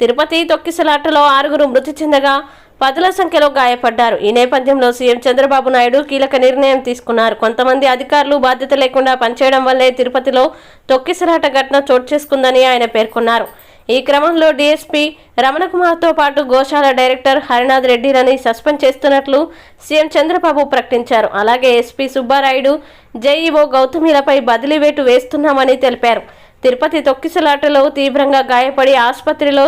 తిరుపతి తొక్కిసలాటలో ఆరుగురు మృతి చెందగా పదుల సంఖ్యలో గాయపడ్డారు. ఈ నేపథ్యంలో సీఎం చంద్రబాబు నాయుడు కీలక నిర్ణయం తీసుకున్నారు. కొంతమంది అధికారులు బాధ్యత లేకుండా పనిచేయడం వల్లే తిరుపతిలో తొక్కిసలాట ఘటన చోటు చేసుకుందని ఆయన పేర్కొన్నారు. ఈ క్రమంలో డీఎస్పీ రమణకుమార్తో పాటు గోశాల డైరెక్టర్ హరినాథ్ రెడ్డిలని సస్పెండ్ చేస్తున్నట్లు సీఎం చంద్రబాబు ప్రకటించారు. అలాగే ఎస్పీ సుబ్బారాయుడు జేఈఓ గౌతమిలపై బదిలీ వేటు వేస్తున్నామని తెలిపారు. తిరుపతి తొక్కిసలాటలో తీవ్రంగా గాయపడి ఆసుపత్రిలో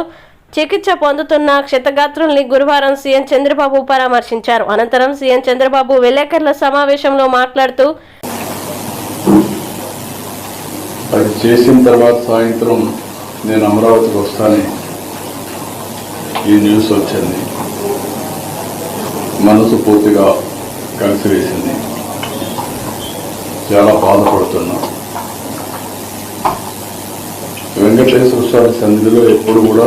చికిత్స పొందుతున్న క్షతగాత్రుల్ని గురువారం సీఎం చంద్రబాబు పరామర్శించారు. అనంతరం సీఎం చంద్రబాబు విలేకరుల సమావేశంలో మాట్లాడుతూ అది చేసిన తర్వాత సాయంత్రం నేను అమరావతికి వస్తానే ఈ న్యూస్ వచ్చింది. మనసు పూర్తిగా కలిసి వేసింది చాలా బాధపడుతున్నా. వెంకటేశ్వర స్వామి సన్నిధిలో ఎప్పుడు కూడా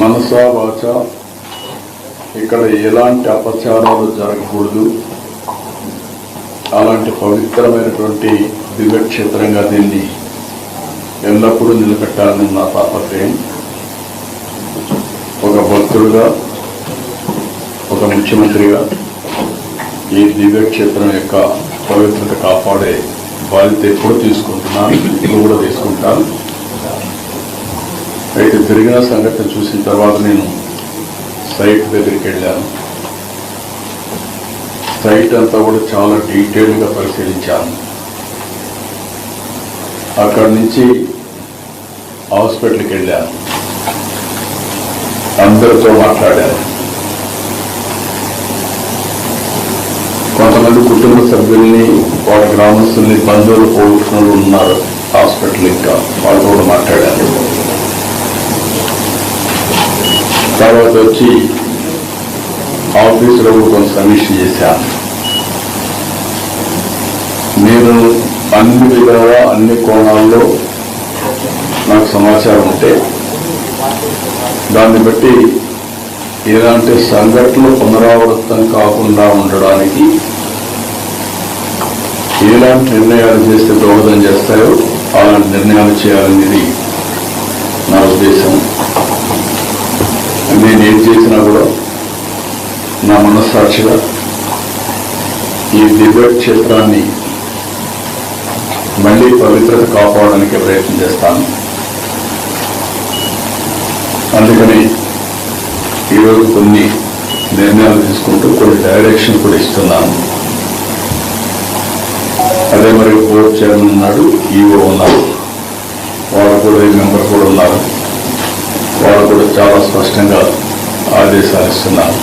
మనస వాచ ఇక్కడ ఎలాంటి అపచారాలు జరగకూడదు. అలాంటి పవిత్రమైనటువంటి దివ్యక్షేత్రంగా దీన్ని ఎల్లప్పుడూ నిలబెట్టాలని నా తాపత్రయం. ఒక భక్తుడుగా ఒక ముఖ్యమంత్రిగా ఈ దివ్యక్షేత్రం యొక్క పవిత్రత కాపాడే బాధ్యత ఎప్పుడు తీసుకుంటున్నాను ఇప్పుడు కూడా తీసుకుంటాను అయితే జరిగిన సంఘటన చూసిన తర్వాత నేను సైట్ దగ్గరికి వెళ్ళాను. సైట్ అంతా కూడా చాలా డీటెయిల్గా పరిశీలించాను. అక్కడి నుంచి హాస్పిటల్కి వెళ్ళాను. అందరితో మాట్లాడాను. కొంతమంది కుటుంబ సభ్యుల్ని వాళ్ళ గ్రామస్తుల్ని బంధువులు పోగొట్టుకున్న వాళ్ళు ఉన్నారు. హాస్పిటల్ ఇంకా వాళ్ళు కూడా మాట్లాడాను తర్వాత వచ్చి ఆఫీసులో కూడా కొంత సమీక్ష చేశాను. నేను అన్ని విధాలా అన్ని కోణాల్లో నాకు సమాచారం ఉంటే దాన్ని బట్టి ఇలాంటి సంఘటనలు పునరావృతం కాకుండా ఉండడానికి ఎలాంటి నిర్ణయాలు చేస్తే దోహదం చేస్తాయో అలాంటి నిర్ణయాలు చేయాలనేది నా ఉద్దేశం. నేను ఏం చేసినా కూడా నా మనస్సాక్షిగా ఈ దివ్య క్షేత్రాన్ని మళ్ళీ పవిత్రత కాపాడడానికి ప్రయత్నం చేస్తాను. అందుకని ఈరోజు కొన్ని నిర్ణయాలు తీసుకుంటూ కొన్ని డైరెక్షన్ కూడా ఇస్తున్నాను. అదే మరి బోర్డు చైర్మన్ ఉన్నాడు ఈఓ ఉన్నారు. వాళ్ళు కూడా ఈ మెంబర్ కూడా ఉన్నారు. వాళ్ళు కూడా చాలా స్పష్టంగా ఆదేశాలు ఇస్తున్నారు.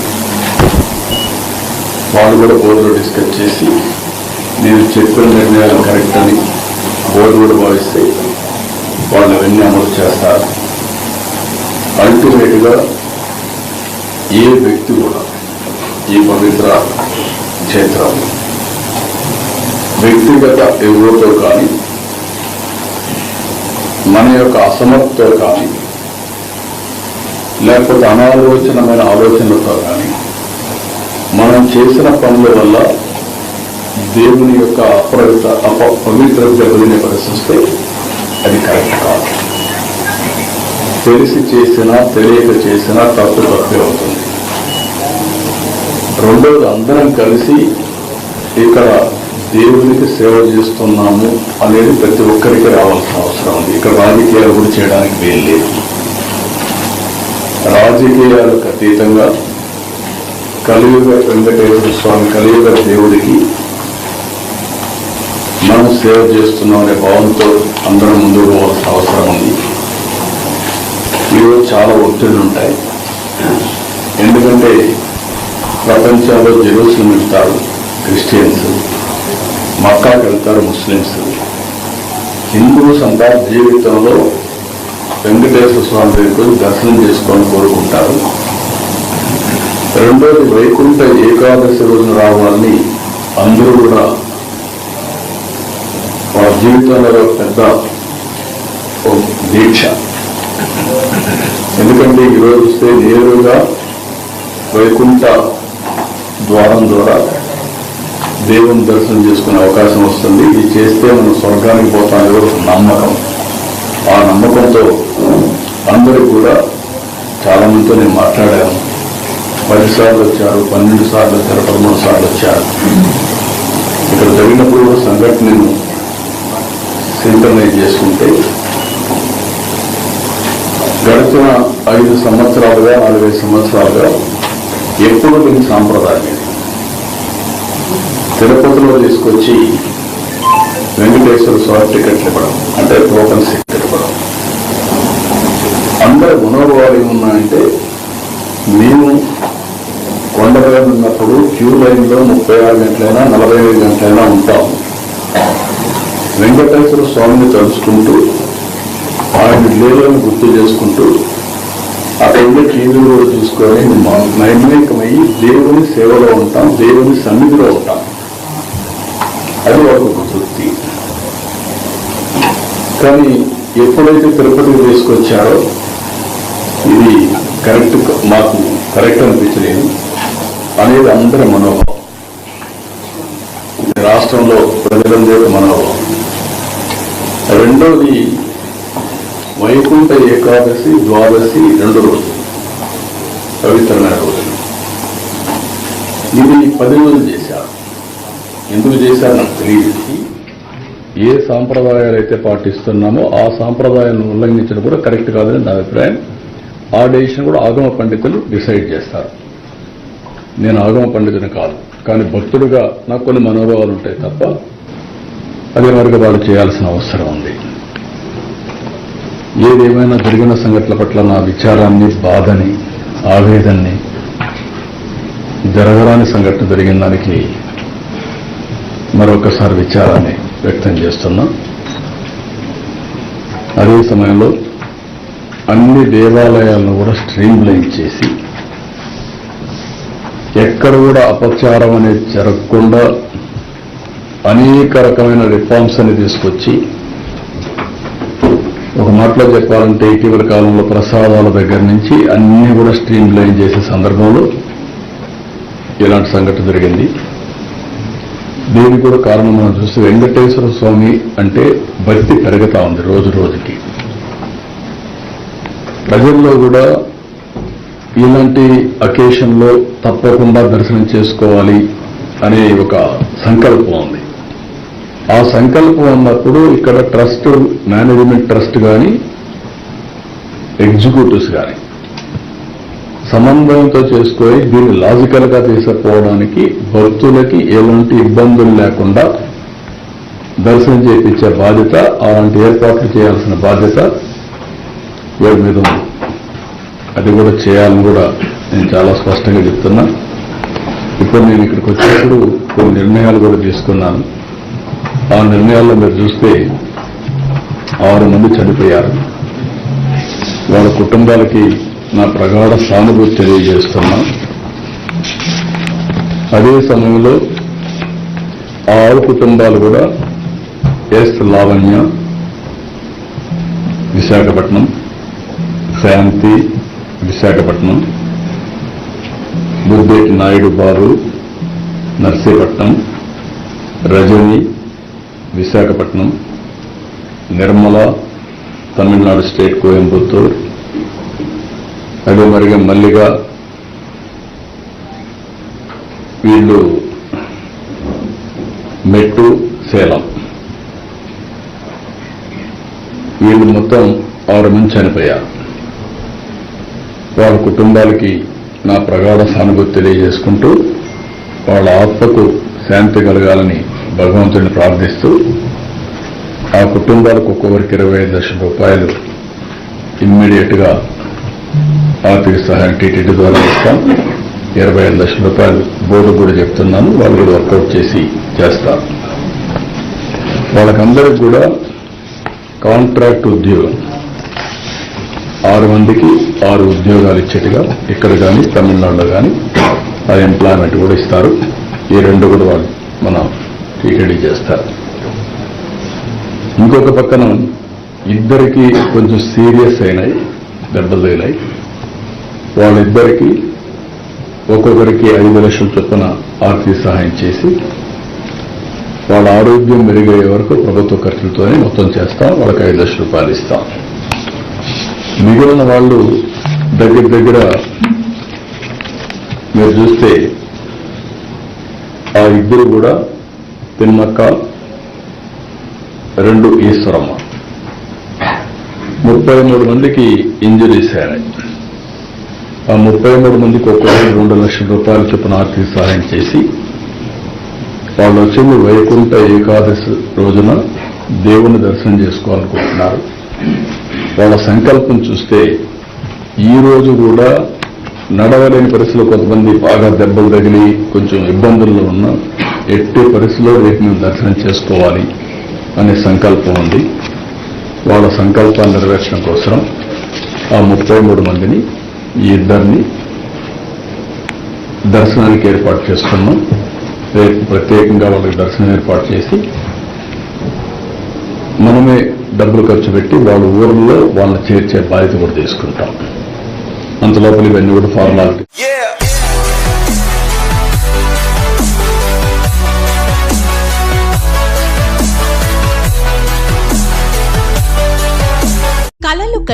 వాళ్ళు కూడా బోర్డులో డిస్కస్ చేసి నేను చెప్పిన నిర్ణయాలు కరెక్ట్ అని బోర్డు కూడా భావిస్తే వాళ్ళు అవన్నీ అమలు చేస్తారు. అల్టిమేట్గా ఏ వ్యక్తి కూడా ఈ పవిత్ర క్షేత్రం వ్యక్తిగత ఎగువతో కానీ మన యొక్క అసమర్థతో కానీ లేకపోతే అనాలోచనమైన ఆలోచనలతో కానీ మనం చేసిన పనుల వల్ల దేవుని యొక్క అపవిత్ర అప పవిత్ర దెబ్బతినే ప్రశ్నిస్తే అది కరెక్ట్ కాదు. తెలిసి చేసినా తెలియక చేసినా తప్పు తప్పే అవుతుంది. రెండోది అందరం కలిసి ఇక్కడ దేవునికి సేవ చేస్తున్నాము అనేది ప్రతి ఒక్కరికి రావాల్సిన అవసరం ఉంది. ఇక్కడ రాజకీయాలు కూడా చేయడానికి వీలు లేదు. రాజకీయాలకు అతీతంగా కలియుగ వెంకటేశ్వర స్వామి కలియుగ దేవుడికి మనం సేవ చేస్తున్నాం అనే భావంతో అందరం ముందుకు పోవాల్సిన అవసరం ఉంది. ఈరోజు చాలా ఒత్తిళ్ళు ఉంటాయి. ఎందుకంటే ప్రపంచంలో జెరూసలం ఇస్తారు క్రిస్టియన్స్. మక్కాకి వెళ్తారు ముస్లిమ్స్. హిందూస్ అంతా జీవితంలో వెంకటేశ్వర స్వామి దగ్గర దర్శనం చేసుకొని కోరుకుంటారు. రెండోది వైకుంఠ ఏకాదశి రోజున రావాలని అందరూ కూడా వాళ్ళ జీవితంలో పెద్ద ఒక దీక్ష. ఎందుకంటే ఈరోజు వస్తే నేరుగా వైకుంఠ ద్వారం ద్వారా దేవుని దర్శనం చేసుకునే అవకాశం వస్తుంది. ఇది చేస్తే మనం స్వర్గానికి పోతాం ఒక నమ్మకం. ఆ నమ్మకంతో అందరూ కూడా చాలా మందితో నేను మాట్లాడాను. పది సార్లు వచ్చారు పన్నెండు సార్లు వచ్చారు పదమూడు సార్లు వచ్చారు. ఇక్కడ జరిగినప్పుడు కూడా సంఘటనను సింక్రనైజ్ చేసుకుంటే గడిచిన ఐదు సంవత్సరాలుగా నాలుగైదు సంవత్సరాలుగా ఎప్పుడు దీని సాంప్రదాయం తిరుపతిలో తీసుకొచ్చి వెంకటేశ్వర స్వామి టికెట్లు ఇవ్వడం అంటే టోకన్ టికెట్ ఇవ్వడం. అందరి మనోభావాలు ఏమున్నాయంటే మేము కొండపై ఉన్నప్పుడు క్యూ లైన్లో ముప్పై ఆరు గంటలైనా నలభై ఐదు గంటలైనా ఉంటాం. వెంకటేశ్వర స్వామిని తలుచుకుంటూ ఆయన లీలను గుర్తు చేసుకుంటూ అక్కడ ఉండే టీవీ కూడా చూసుకొని మా- దేవుని సేవలో ఉంటాం దేవుని సన్నిధిలో ఉంటాం. అది ఒక తృప్తి కానీ ఎప్పుడైతే తిరుపతికి తీసుకొచ్చారో ఇది కరెక్ట్ మాకు కరెక్ట్ అనిపించలేదు. అనేది అందరి మనోభావం. రాష్ట్రంలో ప్రజలందరి మనోభావం. రెండోది వైకుంఠ ఏకాదశి ద్వాదశి రెండు రోజులు. పవిత్రమైన రోజులు. ఇది పది రోజులు చేశారు. ఎందుకు చేశారు నాకు తెలియదు. ఏ సాంప్రదాయాలు అయితే పాటిస్తున్నామో ఆ సాంప్రదాయాలను ఉల్లంఘించడం కూడా కరెక్ట్ కాదని నా అభిప్రాయం. ఆ డెసిషన్ కూడా ఆగమ పండితులు డిసైడ్ చేస్తారు. నేను ఆగమ పండితుని కాదు. కానీ భక్తుడిగా నాకు కొన్ని మనోభావాలు ఉంటాయి తప్ప అదే మరిగా వాళ్ళు చేయాల్సిన అవసరం ఉంది. ఏదేమైనా జరిగిన సంఘటనల పట్ల నా విచారాన్ని బాధని ఆవేదన్ని జరగరాని సంఘటన జరిగిన దానికి మరొకసారి విచారాన్ని వ్యక్తం చేస్తున్నా. అదే సమయంలో అన్ని దేవాలయాలను కూడా స్ట్రీమ్ లైన్ చేసి ఎక్కడ కూడా అపచారం అనేది జరగకుండా అనేక రకమైన రిఫార్మ్స్ అని తీసుకొచ్చి ఒక మాటలో చెప్పాలంటే ఇటీవల కాలంలో ప్రసాదాల దగ్గర నుంచి అన్ని కూడా స్ట్రీమ్ లైన్ చేసే సందర్భంలో ఇలాంటి సంఘటన జరిగింది. దీనికి కూడా కారణం మనం చూస్తే వెంకటేశ్వర స్వామి అంటే భక్తి పెరుగుతా ఉంది రోజు రోజుకి. ప్రజల్లో కూడా ఇలాంటి అకేషన్లో తప్పకుండా దర్శనం చేసుకోవాలి అనే ఒక సంకల్పం ఉంది. ఆ సంకల్పం ఉన్నప్పుడు ఇక్కడ ట్రస్ట్ మేనేజ్మెంట్ ట్రస్ట్ కానీ ఎగ్జిక్యూటివ్స్ కానీ సమన్వయంతో చేసుకొని దీన్ని లాజికల్గా తీసుకుపోవడానికి భక్తులకి ఎలాంటి ఇబ్బందులు లేకుండా దర్శనం చేయించే బాధ్యత అలాంటి ఏర్పాట్లు చేయాల్సిన బాధ్యత వీరి మీద ఉంది. అది కూడా చేయాలని కూడా నేను చాలా స్పష్టంగా చెప్తున్నా. ఇప్పుడు నేను ఇక్కడికి వచ్చినప్పుడు కొన్ని నిర్ణయాలు కూడా తీసుకున్నాను. ఆ నిర్ణయాల్లో మీరు చూస్తే ఆరు మంది చనిపోయారు. వాళ్ళ కుటుంబాలకి నా ప్రగాఢ సానుభూతి తెలియజేస్తున్నా అదే సమయంలో ఆరు కుటుంబాలు కూడా ఎస్ లావణ్య విశాఖపట్నం శాంతి విశాఖపట్నం బుద్ధేటి నాయుడు బారు నర్సీపట్నం రజని విశాఖపట్నం నిర్మల తమిళనాడు స్టేట్ కోయంబత్తూర్ అదే మరిగా మల్లిగా వీళ్ళు మెట్టు సేలం. వీళ్ళు మొత్తం ఆరు మంది చనిపోయారు. వాళ్ళ కుటుంబాలకి నా ప్రగాఢ సానుభూతి తెలియజేసుకుంటూ వాళ్ళ ఆత్మకు శాంతి కలగాలని భగవంతుడిని ప్రార్థిస్తూ ఆ కుటుంబాలకు ఒక్కొక్కరికి ఇరవై ఐదు లక్షల రూపాయలు ఇమ్మీడియట్గా ఆర్థిక సహాయం టీటీడీ ద్వారా ఇస్తాం. ఇరవై ఐదు లక్షల రూపాయలు బోర్డు కూడా చెప్తున్నాను. వాళ్ళు కూడా వర్కౌట్ చేసి చేస్తారు వాళ్ళకందరికి కూడా కాంట్రాక్ట్ ఉద్యోగం. ఆరు మందికి ఆరు ఉద్యోగాలు ఇచ్చేట్టుగా ఇక్కడ కానీ తమిళనాడులో కానీ ఆ ఎంప్లాయ్మెంట్ కూడా ఇస్తారు. ఈ రెండు కూడా వాళ్ళు మన టీటీడీ చేస్తారు. ఇంకొక పక్కన ఇద్దరికి కొంచెం సీరియస్ అయినాయి దెబ్బలు తగిలాయి వాళ్ళిద్దరికి ఒక్కొక్కరికి ఐదు లక్షల చొప్పున ఆర్థిక సహాయం చేసి వాళ్ళ ఆరోగ్యం మెరుగయ్యే వరకు ప్రభుత్వ ఖర్చులతోనే మొత్తం చేస్తాం వాళ్ళకి ఐదు లక్షల రూపాయలు ఇస్తాం. మిగిలిన వాళ్ళు దగ్గర దగ్గర మీరు చూస్తే ఆ ఇద్దరు కూడా తిమ్మక్క రెండు ఈశ్వరమ్మ. ముప్పై మూడు మందికి ఇంజరీస్ అయినాయి ఆ ముప్పై మూడు మందికి ఒక్కొక్కరు రెండు లక్షల రూపాయల చొప్పున ఆర్థిక సహాయం చేసి వాళ్ళు వచ్చింది వైకుంఠ ఏకాదశి రోజున దేవుని దర్శనం చేసుకోవాలనుకుంటున్నారు. వాళ్ళ సంకల్పం చూస్తే ఈ రోజు కూడా నడవలేని పరిస్థితులు కొంతమంది బాగా దెబ్బలు తగిలి కొంచెం ఇబ్బందుల్లో ఉన్న ఎట్టి పరిస్థితిలో రేపు దర్శనం చేసుకోవాలి అనే సంకల్పం ఉంది. వాళ్ళ సంకల్పాన్ని నెరవేర్చడం కోసం ఆ ముప్పై మూడు మందిని ఈ ఇద్దరిని దర్శనానికి ఏర్పాటు చేసుకున్నాం రేపు ప్రత్యేకంగా వాళ్ళకి దర్శనం ఏర్పాటు చేసి మనమే డబ్బులు ఖర్చు పెట్టి వాళ్ళ ఊర్లో వాళ్ళని చేర్చే బాధ్యత కూడా తీసుకుంటాం. అంతలోపల ఇవన్నీ కూడా ఫార్మాలిటీ